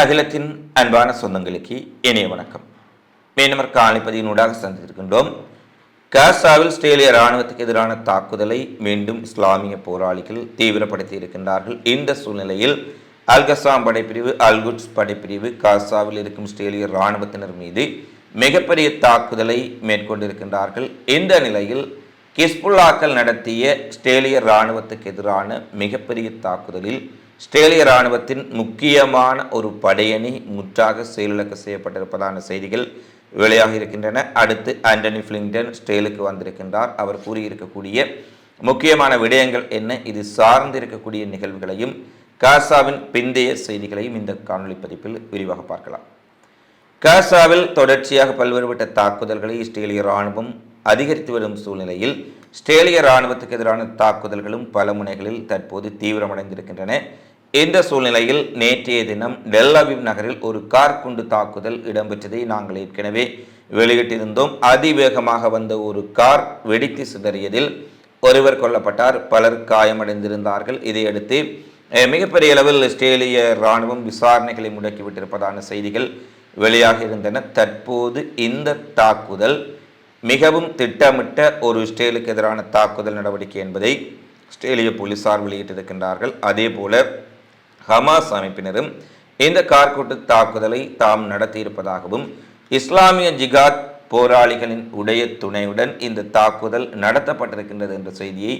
அகிலத்தின் அன்பான சொந்தங்களுக்கு இனிய வணக்கம். மீனவர் காணிப்பதியினூடாக சந்தித்திருக்கின்றோம். காசாவில் ஸ்டேலிய இராணுவத்துக்கு எதிரான தாக்குதலை மீண்டும் இஸ்லாமிய போராளிகள் தீவிரப்படுத்தி இருக்கின்றார்கள். இந்த சூழ்நிலையில் அல்கசாம் படைப்பிரிவு அல்குட்ஸ் படைப்பிரிவு காசாவில் இருக்கும் ஸ்ட்ரேலிய இராணுவத்தினர் மீது மிகப்பெரிய தாக்குதலை மேற்கொண்டிருக்கின்றார்கள். இந்த நிலையில் கிஸ்புல்லாக்கள் நடத்திய ஸ்ட்ரேலிய இராணுவத்துக்கு எதிரான மிகப்பெரிய தாக்குதலில் ஸ்டேலிய இராணுவத்தின் முக்கியமான ஒரு படையணி முற்றாக செயலிழக்க செய்யப்பட்டிருப்பதான செய்திகள் வெளியாக இருக்கின்றன. அடுத்து ஆண்டனி பிளிங்டன் ஸ்டேலுக்கு வந்திருக்கின்றார். அவர் கூறியிருக்கக்கூடிய முக்கியமான விடயங்கள் என்ன? இது சார்ந்து இருக்கக்கூடிய நிகழ்வுகளையும் காசாவின் பிந்தைய செய்திகளையும் இந்த காணொலி பதிப்பில் விரிவாக பார்க்கலாம். காசாவில் தொடர்ச்சியாக பல்வேறுபட்ட தாக்குதல்களை இஸ்ரேலிய இராணுவம் அதிகரித்து வரும் சூழ்நிலையில் ஸ்ட்ரேலிய இராணுவத்துக்கு எதிரான தாக்குதல்களும் பல முனைகளில் தற்போது தீவிரமடைந்திருக்கின்றன. இந்த சூழ்நிலையில் நேற்றைய தினம் டெல்லாவிவ் நகரில் ஒரு கார் குண்டு தாக்குதல் இடம்பெற்றதை நாங்கள் ஏற்கனவே வெளியிட்டிருந்தோம். அதிவேகமாக வந்த ஒரு கார் வெடித்து சிதறியதில் ஒருவர் கொல்லப்பட்டார். பலர் காயமடைந்திருந்தார்கள். இதையடுத்து மிகப்பெரிய அளவில் இஸ்ரேலிய இராணுவம் விசாரணைகளை முடக்கிவிட்டிருப்பதான செய்திகள் வெளியாக இருந்தன தற்போது இந்த தாக்குதல் மிகவும் திட்டமிட்ட ஒரு இஸ்ரேலுக்கு எதிரான தாக்குதல் நடவடிக்கை என்பதை இஸ்ரேலிய போலீசார் வெளியிட்டிருக்கின்றார்கள். அதே போல ஹமாஸ் அமைப்பினரும் இந்த கார்கூட்டு தாக்குதலை தாம் நடத்தியிருப்பதாகவும் இஸ்லாமிய ஜிகாத் போராளிகளின் உடைய துணையுடன் இந்த தாக்குதல் நடத்தப்பட்டிருக்கின்றது என்ற செய்தியை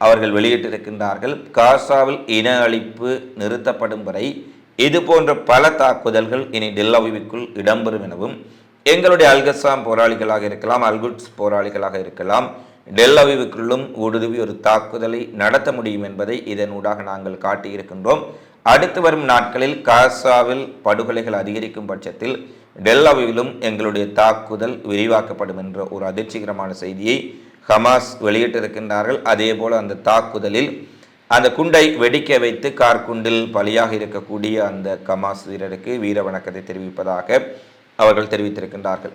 அவர்கள் வெளியிட்டிருக்கின்றார்கள். காசாவில் இன அழிப்பு நிறுத்தப்படும் வரை இது போன்ற பல தாக்குதல்கள் இனி டெல்லவிக்குள் இடம்பெறும் எனவும் எங்களுடைய அல்கசாம் போராளிகளாக இருக்கலாம் அல்குட்ஸ் போராளிகளாக இருக்கலாம் டெல்லவிவுக்குள்ளும் ஊடுருவி ஒரு தாக்குதலை நடத்த முடியும் என்பதை இதனூடாக நாங்கள் காட்டியிருக்கின்றோம். அடுத்து வரும் நாட்களில் காசாவில் படுகொலைகள் அதிகரிக்கும் பட்சத்தில் டெல்லவிலும் எங்களுடைய தாக்குதல் விரிவாக்கப்படும் என்ற ஒரு அதிர்ச்சிகரமான செய்தியை ஹமாஸ் வெளியிட்டிருக்கின்றார்கள். அதே போல் அந்த தாக்குதலில் அந்த குண்டை வெடிக்க வைத்து கார்குண்டில் பலியாக இருக்கக்கூடிய அந்த கமாஸ் வீரருக்கு வீர வணக்கத்தை தெரிவிப்பதாக அவர்கள் தெரிவித்திருக்கின்றார்கள்.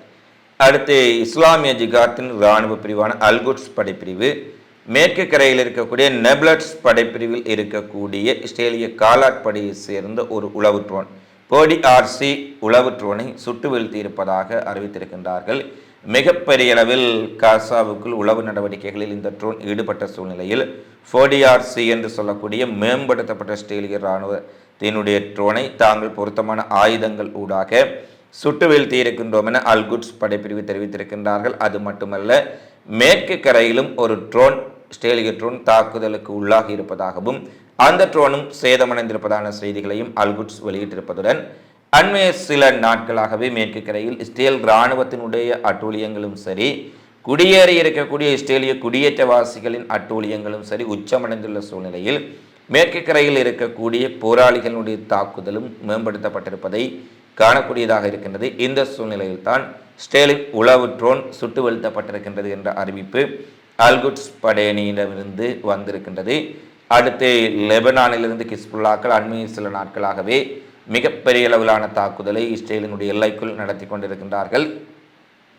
அடுத்து இஸ்லாமிய ஜிகாத்தின் இராணுவ பிரிவான அல்குட்ஸ் படைப்பிரிவு. மேற்கு கரையில் இருக்கக்கூடிய நெப்லட்ஸ் படைப்பிரிவில் இருக்கக்கூடிய இஸ்ரேலிய காலாட் படையை சேர்ந்த ஒரு உளவு ட்ரோன் போடி ஆர்சி உளவு ட்ரோனை சுட்டு வீழ்த்தியிருப்பதாக அறிவித்திருக்கின்றார்கள். மிகப்பெரிய அளவில் காசாவுக்குள் உளவு நடவடிக்கைகளில் இந்த ட்ரோன் ஈடுபட்ட சூழ்நிலையில் ஃபோடிஆர்சி என்று சொல்லக்கூடிய மேம்படுத்தப்பட்ட இஸ்ரேலிய இராணுவத்தினுடைய ட்ரோனை தாங்கள் பொருத்தமான ஆயுதங்கள் ஊடாக சுட்டு வீழ்த்தி இருக்கின்றோம் என அல்குட்ஸ் படைப்பிரிவு தெரிவித்திருக்கின்றார்கள். அது மட்டுமல்ல மேற்கு கரையிலும் ஒரு ட்ரோன் ஸ்டேலிய ட்ரோன் தாக்குதலுக்கு உள்ளாகி இருப்பதாகவும் அந்த ட்ரோனும் சேதமடைந்திருப்பதான செய்திகளையும் அல்குட்ஸ் வெளியிட்டிருப்பதுடன் அண்மைய சில நாட்களாகவே மேற்கு கரையில் இஸ்ரேல் இராணுவத்தினுடைய அட்டூழியங்களும் சரி குடியேறி இருக்கக்கூடிய இஸ்ரேலிய குடியேற்றவாசிகளின் அட்டூழியங்களும் சரி உச்சமடைந்துள்ள சூழ்நிலையில் மேற்கு கரையில் இருக்கக்கூடிய போராளிகளுடைய தாக்குதலும் மேம்படுத்தப்பட்டிருப்பதை காணக்கூடியதாக இருக்கின்றது. இந்த சூழ்நிலையில்தான் ஸ்டேலின் உளவு ட்ரோன் சுட்டு வீழ்த்தப்பட்டிருக்கின்றது என்ற அறிவிப்பு அல்குட்ஸ் படையணியிடமிருந்து வந்திருக்கின்றது. அடுத்து லெபனானிலிருந்து கிஸ்புல்லாக்கள் அண்மைய சில நாட்களாகவே மிகப்பெரிய அளவிலான தாக்குதலை இஸ்ரேலினுடைய எல்லைக்குள் நடத்தி கொண்டிருக்கின்றார்கள்.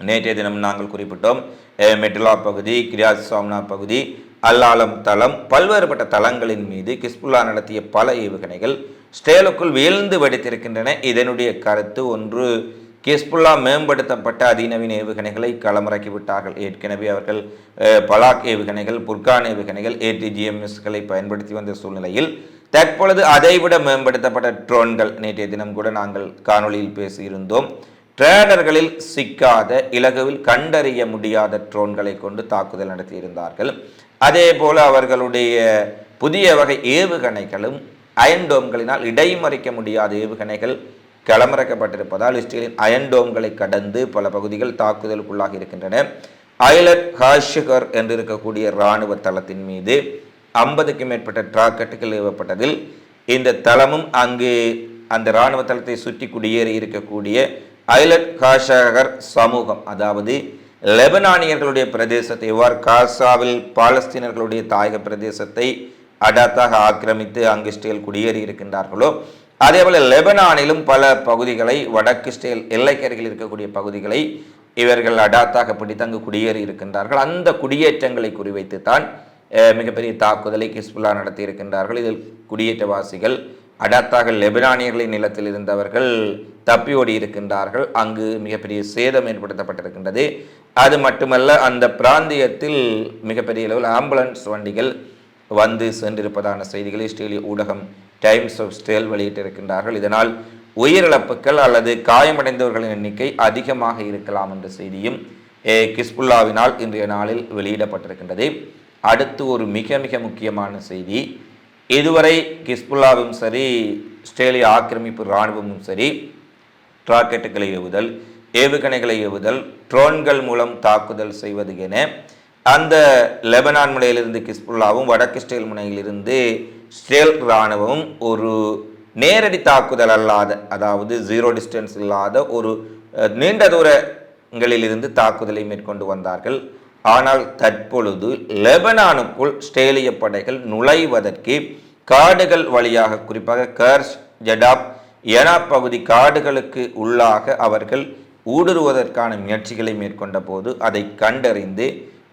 நேற்றைய தினம் நாங்கள் குறிப்பிட்டோம் அஹ், மெட்லா பகுதி கிரியாஸ் சோம்னா பகுதி அல்லாலம் தளம் பல்வேறுபட்ட தளங்களின் மீது கிஸ்புல்லா நடத்திய பல ஏவுகணைகள் ஸ்டேலுக்குள் வீழ்ந்து வெடித்திருக்கின்றன. இதனுடைய கருத்து ஒன்று கிஸ்புல்லா மேம்படுத்தப்பட்ட அதிநவீன ஏவுகணைகளை களமிறக்கிவிட்டார்கள். ஏற்கனவே அவர்கள் பலாக் ஏவுகணைகள் புர்கான் ஏவுகணைகள் ஏடிஜிஎம்எஸ்களை பயன்படுத்தி வந்த சூழ்நிலையில் தற்பொழுது அதைவிட மேம்படுத்தப்பட்ட ட்ரோன்கள் நேற்றைய தினம் கூட நாங்கள் காணொலியில் பேசியிருந்தோம். ட்ரேடர்களில் சிக்காத இலகுவில் கண்டறிய முடியாத ட்ரோன்களை கொண்டு தாக்குதல் நடத்தியிருந்தார்கள். அதே போல அவர்களுடைய புதிய வகை ஏவுகணைகளும் அயன்டோம்களினால் இடைமறிக்க முடியாத ஏவுகணைகள் களமிறக்கப்பட்டிருப்பதால் இஸ்ரேலின் அயன்டோம்களை கடந்து பல பகுதிகள் தாக்குதலுக்குள்ளாக இருக்கின்றன. ஐலட் ஹாஷிகர் என்று இருக்கக்கூடிய இராணுவ தளத்தின் மீது ஐம்பதுக்கும் மேற்பட்ட டிராக்கெட்டுகள் ஏவப்பட்டதில் இந்த தளமும் அங்கு அந்த இராணுவ தளத்தை சுற்றி குடியேறி இருக்கக்கூடிய ஐலட் காஷகர் சமூகம் அதாவது லெபனானியர்களுடைய பிரதேசத்தை இவ்வாறு காசாவில் பாலஸ்தீனர்களுடைய தாயக பிரதேசத்தை அடாத்தாக ஆக்கிரமித்து அங்கு இஸ்ரேல் குடியேறி இருக்கின்றார்களோ அதேபோல லெபனானிலும் பல பகுதிகளை வடக்கு இஸ்ரேல் எல்லைக்கரையில் இருக்கக்கூடிய பகுதிகளை இவர்கள் அடாத்தாக பிடித்து அங்கு குடியேறி இருக்கின்றார்கள். அந்த குடியேற்றங்களை குறிவைத்து தான் மிகப்பெரிய தாக்குதலை கிஸ்புல்லா நடத்தி இருக்கின்றார்கள். இதில் குடியேற்றவாசிகள் அடாத்தாக லெபனானியர்களின் நிலத்தில் இருந்தவர்கள் தப்பி ஓடி இருக்கின்றார்கள். அங்கு மிகப்பெரிய சேதம் ஏற்படுத்தப்பட்டிருக்கின்றது. அது மட்டுமல்ல அந்த பிராந்தியத்தில் மிகப்பெரிய அளவில் ஆம்புலன்ஸ் வண்டிகள் வந்து சென்றிருப்பதான செய்திகளை இஸ்ரேலிய ஊடகம் டைம்ஸ் ஆஃப் ஸ்டேல் வெளியிட்டிருக்கின்றார்கள். இதனால் உயிரிழப்புகள் அல்லது காயமடைந்தவர்களின் எண்ணிக்கை அதிகமாக இருக்கலாம் என்ற செய்தியும் கிஸ்புல்லாவினால் இன்றைய நாளில் வெளியிடப்பட்டிருக்கின்றது. அடுத்து ஒரு மிக மிக முக்கியமான செய்தி. இதுவரை கிஸ்புல்லாவும் சரி ஸ்டேலிய ஆக்கிரமிப்பு இராணுவமும் சரி ராக்கெட்டுகளை ஏவுதல் ஏவுகணைகளை ஏவுதல் ட்ரோன்கள் மூலம் தாக்குதல் செய்வது என அந்த லெபனான் முனையிலிருந்து கிஸ்புல்லாவும் வடக்கு இஸ்ரேல் முனையிலிருந்து இஸ்ரேல் இராணுவம் ஒரு நேரடி தாக்குதல் அல்லாத அதாவது ஜீரோ டிஸ்டன்ஸ் இல்லாத ஒரு நீண்ட தூரங்களிலிருந்து தாக்குதலை மேற்கொண்டு வந்தார்கள். ஆனால் தற்பொழுது லெபனானுக்குள் ஸ்ட்ரேலிய படைகள் நுழைவதற்கு காடுகள் வழியாக குறிப்பாக கர்ஷ் ஜடாப் எனா பகுதி காடுகளுக்கு உள்ளாக அவர்கள் ஊடுருவதற்கான முயற்சிகளை மேற்கொண்ட போது அதை கண்டறிந்து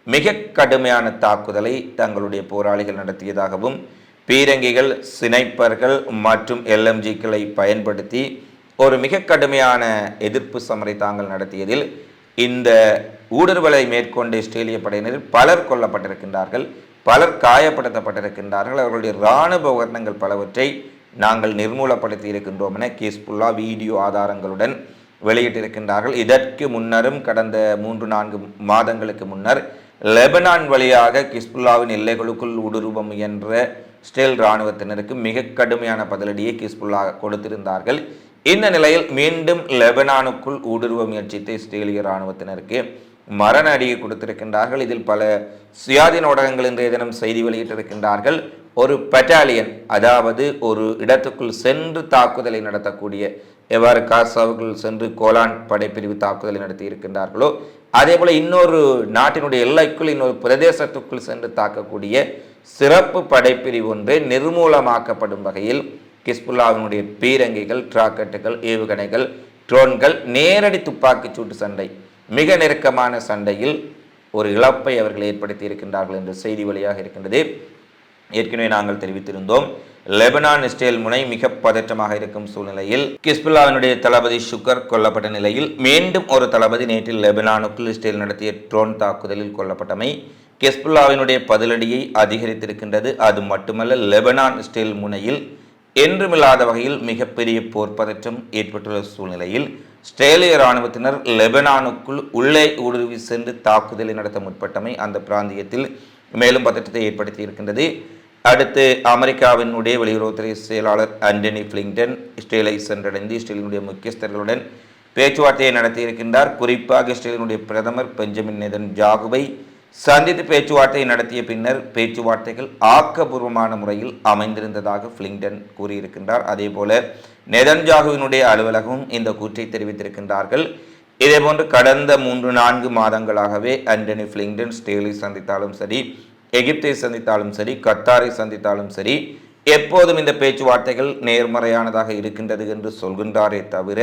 மிக கடுமையான தாக்குதலை தங்களுடைய போராளிகள் நடத்தியதாகவும் பீரங்கிகள் சினைப்பர்கள் மற்றும் எல்எம்ஜிக்களை பயன்படுத்தி ஒரு மிக கடுமையான எதிர்ப்பு சமரை தாங்கள் நடத்தியதில் இந்த ஊடுருவலை மேற்கொண்ட இஸ்ரேலிய படையினர் பலர் கொல்லப்பட்டிருக்கின்றார்கள் பலர் காயப்படுத்தப்பட்டிருக்கின்றார்கள். அவர்களுடைய இராணுவ உபகரணங்கள் பலவற்றை நாங்கள் நிர்மூலப்படுத்தி இருக்கின்றோம் என கிஸ்புல்லா வீடியோ ஆதாரங்களுடன் வெளியிட்டிருக்கின்றார்கள். இதற்கு முன்னரும் கடந்த மூன்று நான்கு மாதங்களுக்கு முன்னர் லெபனான் வழியாக கிஸ்புல்லாவின் எல்லைகளுக்குள் ஊடுருவ முயன்ற இஸ்ரேல் இராணுவத்தினருக்கு மிக கடுமையான பதிலடியை கிஸ்புல்லா கொடுத்திருந்தார்கள். இந்த நிலையில் மீண்டும் லெபனானுக்குள் ஊடுருவ முயற்சித்த இஸ்ரேலிய இராணுவத்தினருக்கு மரண அடியை கொடுத்திருக்கின்றார்கள். இதில் பல சுயாதீன ஊடகங்கள் இன்றைய தினம் செய்தி வெளியிட்டிருக்கின்றார்கள். ஒரு பெட்டாலியன் அதாவது ஒரு இடத்துக்குள் சென்று தாக்குதலை நடத்தக்கூடிய எவ்வாறு காசாவுக்குள் சென்று கோலான் படைப்பிரிவு தாக்குதலை நடத்தி இருக்கின்றார்களோ அதே போல் இன்னொரு நாட்டினுடைய எல்லைக்குள் இன்னொரு பிரதேசத்துக்குள் சென்று தாக்கக்கூடிய சிறப்பு படைப்பிரிவு ஒன்று நிர்மூலமாக்கப்படும் வகையில் கிஸ்புல்லாவினுடைய பீரங்கிகள் டிராக்கெட்டுகள் ஏவுகணைகள் ட்ரோன்கள் நேரடி துப்பாக்கிச் சூட்டு சண்டை மிக நெருக்கமான சண்டையில் ஒரு இழப்பை அவர்கள் ஏற்படுத்தி இருக்கின்றார்கள் என்ற செய்தி வழியாக இருக்கின்றது. ஏற்கனவே நாங்கள் தெரிவித்திருந்தோம். லெபனான் இஸ்ரேல் முனை மிக பதற்றமாக இருக்கும் சூழ்நிலையில் கிஸ்புல்லாவினுடைய தளபதி ஷுகர் கொல்லப்பட்ட நிலையில் மீண்டும் ஒரு தளபதி நேற்று லெபனானுக்குள் இஸ்ரேல் நடத்திய ட்ரோன் தாக்குதலில் கொல்லப்பட்டமை கிஸ்புல்லாவினுடைய பதிலடியை அதிகரித்திருக்கின்றது. அது மட்டுமல்ல லெபனான் இஸ்ரேல் முனையில் என்றுமில்லாத வகையில் மிகப்பெரிய போர் பதற்றம் ஏற்பட்டுள்ள சூழ்நிலையில் ஸ்ட்ரேலிய இராணுவத்தினர் லெபனானுக்குள் உள்ளே ஊடுருவி சென்று தாக்குதலை நடத்த முற்பட்டமை அந்த பிராந்தியத்தில் மேலும் பதற்றத்தை ஏற்படுத்தி இருக்கின்றது அடுத்து அமெரிக்காவினுடைய வெளியுறவுத்துறை செயலாளர் ஆண்டனி பிளிங்டன் இஸ்ரேலை சென்றடைந்து இஸ்ரேலினுடைய முக்கியஸ்தர்களுடன் பேச்சுவார்த்தையை நடத்தியிருக்கின்றார். குறிப்பாக இஸ்ரேலினுடைய பிரதமர் பெஞ்சமின் நெதன் ஜாகுவை சந்தித்து பேச்சுவார்த்தை நடத்திய பின்னர் பேச்சுவார்த்தைகள் ஆக்கபூர்வமான முறையில் அமைந்திருந்ததாக பிளிங்டன் கூறியிருக்கின்றார். அதேபோல நெதன்ஜாகுவினுடைய அலுவலகமும் இந்த கூற்றை தெரிவித்திருக்கின்றார்கள். இதேபோன்று கடந்த மூன்று நான்கு மாதங்களாகவே ஆண்டனி பிளிங்டன் ஸ்டேலை சந்தித்தாலும் சரி எகிப்தை சந்தித்தாலும் சரி கத்தாரை சந்தித்தாலும் சரி எப்போதும் இந்த பேச்சுவார்த்தைகள் நேர்மறையானதாக இருக்கின்றது என்று சொல்கின்றாரே தவிர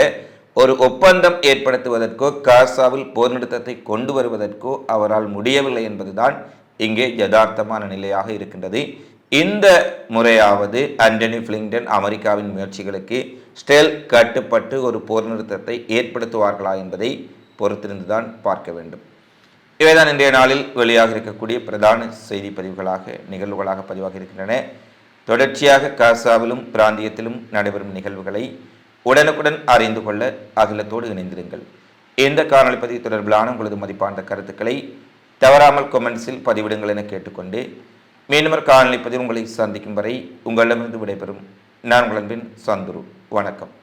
ஒரு ஒப்பந்தம் ஏற்படுத்துவதற்கோ காசாவில் போர் நிறுத்தத்தை கொண்டு வருவதற்கோ அவரால் முடியவில்லை என்பதுதான் இங்கே யதார்த்தமான நிலையாக இருக்கின்றது. இந்த முறையாவது ஆண்டனி பிளிங்டன் அமெரிக்காவின் முயற்சிகளுக்கு ஸ்டெல் கட்டுப்பட்டு ஒரு போர் நிறுத்தத்தை ஏற்படுத்துவார்களா என்பதை பொறுத்திருந்துதான் பார்க்க வேண்டும். இவைதான் இன்றைய நாளில் வெளியாக இருக்கக்கூடிய பிரதான செய்தி பதிவுகளாக நிகழ்வுகளாக பதிவாக இருக்கின்றன. தொடர்ச்சியாக காசாவிலும் பிராந்தியத்திலும் நடைபெறும் நிகழ்வுகளை உடனுக்குடன் அறிந்து கொள்ள அகிலத்தோடு இணைந்திருங்கள். இந்த காணொலி பதிவு தொடர்பிலான உங்களது மதிப்பான கருத்துக்களை தவறாமல் கொமெண்ட்ஸில் பதிவிடுங்கள் என கேட்டுக்கொண்டு மீண்டும் ஒரு காணொளி பதிவு உங்களை சந்திக்கும் வரை உங்களிடமிருந்து விடைபெறும். நான் உங்கள் அன்பின் சந்துரு. வணக்கம்.